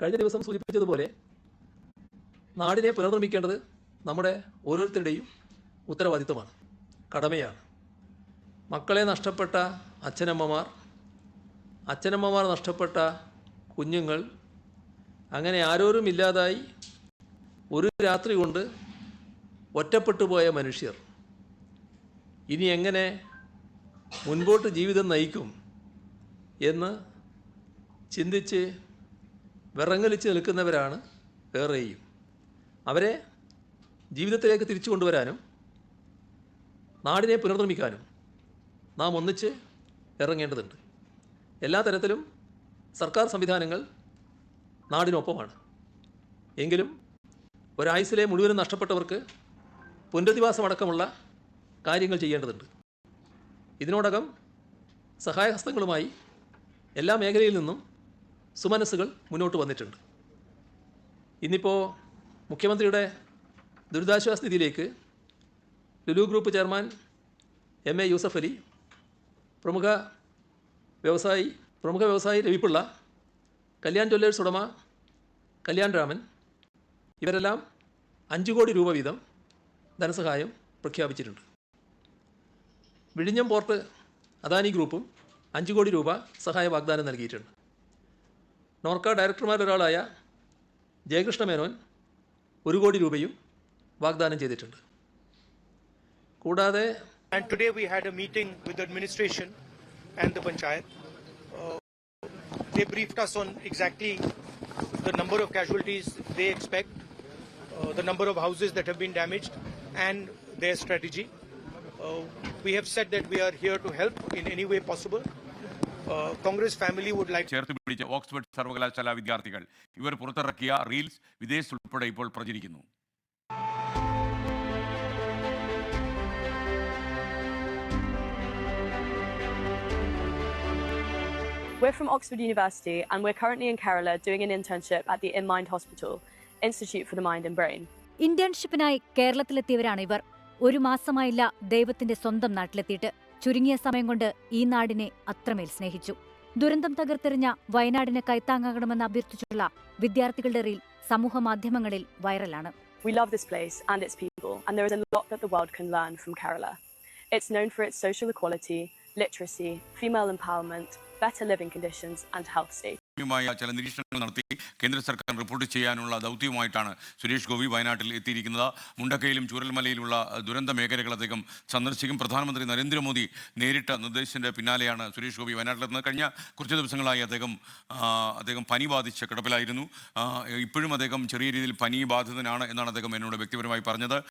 കഴിഞ്ഞ ദിവസം സൂചിപ്പിച്ചതുപോലെ നാടിനെ പുനർനിർമ്മിക്കേണ്ടത് നമ്മുടെ ഓരോരുത്തരുടെയും ഉത്തരവാദിത്വമാണ് കടമയാണ്. മക്കളെ നഷ്ടപ്പെട്ട അച്ഛനമ്മമാർ അച്ഛനമ്മമാർ നഷ്ടപ്പെട്ട കുഞ്ഞുങ്ങൾ അങ്ങനെ ആരോരും ഇല്ലാതായി ഒരു രാത്രി കൊണ്ട് ഒറ്റപ്പെട്ടു പോയ മനുഷ്യർ ഇനി എങ്ങനെ മുൻപോട്ട് ജീവിതം നയിക്കും എന്ന് ചിന്തിച്ച് വിറങ്ങലിച്ച് നിൽക്കുന്നവരാണ് ഏറെയും അവരെ ജീവിതത്തിലേക്ക് തിരിച്ചു കൊണ്ടുവരാനും നാടിനെ പുനർനിർമ്മിക്കാനും നാം ഒന്നിച്ച് ഇറങ്ങേണ്ടതുണ്ട്. എല്ലാ തരത്തിലും സർക്കാർ സംവിധാനങ്ങൾ നാടിനൊപ്പമാണ്. എങ്കിലും ഒരായുസിലെ മുഴുവനും നഷ്ടപ്പെട്ടവർക്ക് പുനരധിവാസമടക്കമുള്ള കാര്യങ്ങൾ ചെയ്യേണ്ടതുണ്ട്. ഇതിനോടകം സഹായഹസ്തങ്ങളുമായി എല്ലാ മേഖലയിൽ നിന്നും സുമനസ്സുകൾ മുന്നോട്ട് വന്നിട്ടുണ്ട്. ഇന്നിപ്പോൾ മുഖ്യമന്ത്രിയുടെ ദുരിതാശ്വാസ നിധിയിലേക്ക് Lulu group chairman M A Yusuff Ali പ്രമുഖ വ്യവസായി പ്രമുഖ വ്യവസായി രവിപിള്ള കല്യാൺ ജ്വല്ലേഴ്സ് ഉടമ കല്യാൺ രാമൻ ഇവരെല്ലാം അഞ്ച് കോടി രൂപ വീതം ധനസഹായം പ്രഖ്യാപിച്ചിട്ടുണ്ട്. വിഴിഞ്ഞം പോർട്ട് അദാനി ഗ്രൂപ്പും അഞ്ച് കോടി രൂപ സഹായ വാഗ്ദാനം നൽകിയിട്ടുണ്ട്. നോർക്ക ഡയറക്ടർമാരൊരാളായ ജയകൃഷ്ണ മേനോൻ ഒരു കോടി രൂപയും വാഗ്ദാനം ചെയ്തിട്ടുണ്ട് കൂടാതെ And today we had a meeting with the administration and the panchayat. Uh, they briefed us on exactly the number of casualties they expect, uh, the number of houses that have been damaged, and their strategy. Uh, we have said that we are here to help in any way possible. Uh, family would like ചേർത്ത് പിടിച്ച Oxford സർവകലാശാല വിദ്യാർത്ഥികൾ ഇവർ പുറത്തിറക്കിയ reels വിദേശത്തുൾപ്പെടെ ഇപ്പോൾ പ്രചരിക്കുന്നു. We're from Oxford University and we're currently in Kerala doing an internship at the InMind Hospital, Institute for the Mind and Brain. ഇന്റേൺഷിപ്പിനായി കേരളത്തിലെത്തിയവരാണ് ഇവർ. ഒരു മാസമായില്ല ദൈവത്തിന്റെ സ്വന്തം നാട്ടിലെത്തിയിട്ട്. ചുരുങ്ങിയ സമയം കൊണ്ട് ഈ നാടിനെ അത്രമേൽ സ്നേഹിച്ചു ദുരന്തം തകർത്തെറിഞ്ഞ വയനാടിന് കൈത്താങ്ങാകണമെന്ന് അഭ്യർത്ഥിച്ചുള്ള വിദ്യാർത്ഥികളുടെ റീൽ സമൂഹമാധ്യമങ്ങളിൽ വൈറലാണ് We love this place and its people, and there is a lot that the world can learn from Kerala. It's known for its social equality, literacy, female empowerment, better living conditions, and health state. മായ ചില നിരീക്ഷണങ്ങൾ നടത്തി കേന്ദ്ര സർക്കാർ report ചെയ്യാനുള്ള ദൗത്യവുമായിട്ടാണ് സുരേഷ് ഗോപി വയനാട്ടിൽ എത്തിയിരിക്കുന്നത്. മുണ്ടക്കയിലും ചൂരൽമലയിലുള്ള ദുരന്ത മേഖലകൾ അദ്ദേഹം സന്ദർശിക്കും. പ്രധാനമന്ത്രി നരേന്ദ്രമോദി നേരിട്ട നിർദ്ദേശത്തിന്റെ പിന്നാലെയാണ് സുരേഷ് ഗോപി വയനാട്ടിലെത്തുന്നത്. കഴിഞ്ഞ കുറച്ച് ദിവസങ്ങളായി അദ്ദേഹം അദ്ദേഹം പനി ബാധിച്ച കിടപ്പിലായിരുന്നു. ഇപ്പോഴും അദ്ദേഹം ചെറിയ രീതിയിൽ പനി ബാധിതനാണ് എന്നാണ് അദ്ദേഹം എന്നോട് വ്യക്തിപരമായി പറഞ്ഞത്.